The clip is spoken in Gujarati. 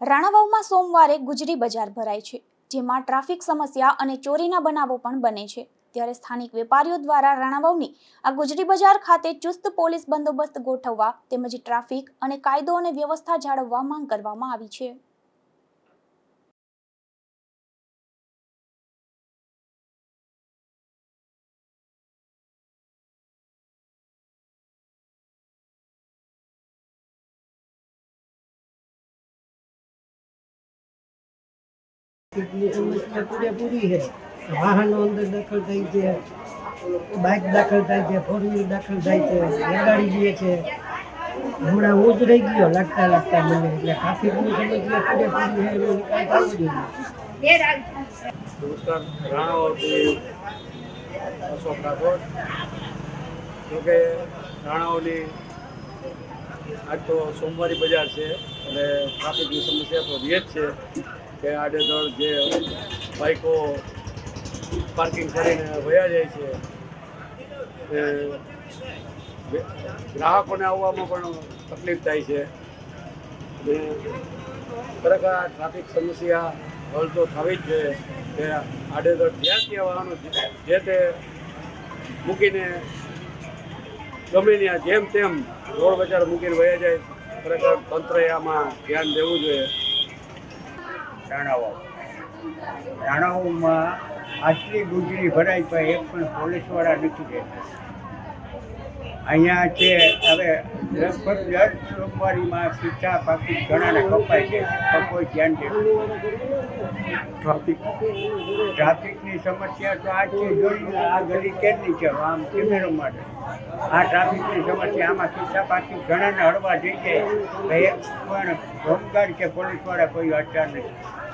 રાણાવાવમાં સોમવારે ગુજરી બજાર ભરાય છે, જેમાં ટ્રાફિક સમસ્યા અને ચોરીના બનાવો પણ બને છે. ત્યારે સ્થાનિક વેપારીઓ દ્વારા રાણાવાવની આ ગુજરી બજાર ખાતે ચુસ્ત પોલીસ બંદોબસ્ત ગોઠવવા તેમજ ટ્રાફિક અને કાયદો અને વ્યવસ્થા જાળવવા માંગ કરવામાં આવી છે. એટલી સમસ્યા પૂરેપૂરી છે. વાહનો અંદર દાખલ થાય છે, બાઇક દાખલ થાય છે ફોર વ્હીલ દાખલ થાય છે લગાડી દે છે. હમણાં હું જ રહી ગયો લાગતા લાગતા મને, એટલે ટ્રાફિકની સમસ્યા પૂરેપૂરી છે જોકે રાણાઓની આજ તો સોમવારી બજાર છે, અને ટ્રાફિકની સમસ્યા તો રહી જ છે. કે આડેધડ જે બાઇકો પાર્કિંગ કરીને વયા જાય છે ગ્રાહકોને આવવામાં પણ તકલીફ થાય છે. ને ખરેખર આ ટ્રાફિક સમસ્યા હલ તો થવી જ જોઈએ. કે આડેધડ જ્યાં ત્યાં વાહનો જે તે મૂકીને ગમે ત્યાં જેમ તેમ રોડ બજાર મૂકીને વયા જાય, ખરેખર તંત્રએ આમાં ધ્યાન દેવું જોઈએ. રાણાવાવ રાણાવાવમાં આટલી ગુજરી ભરાય પણ એક પણ પોલીસવાળા નથી રહેતા. અહીંયા છે હવે લગભગ દર સોમવારીમાં પીછા પાકી ઘણાને કપાય છે કોઈ ધ્યાન દેતું ટ્રાફિક. ટ્રાફિકની સમસ્યા તો આ છે જોઈ આ ગલી કેમની છે આમ કેમેરો માટે. આ ટ્રાફિકની સમસ્યા આમાં ખિસ્સા પાકી ઘણાને હળવા જઈ જાય. એક પણ હોમગાર્ડ કે પોલીસવાળા કોઈ અચાર નથી.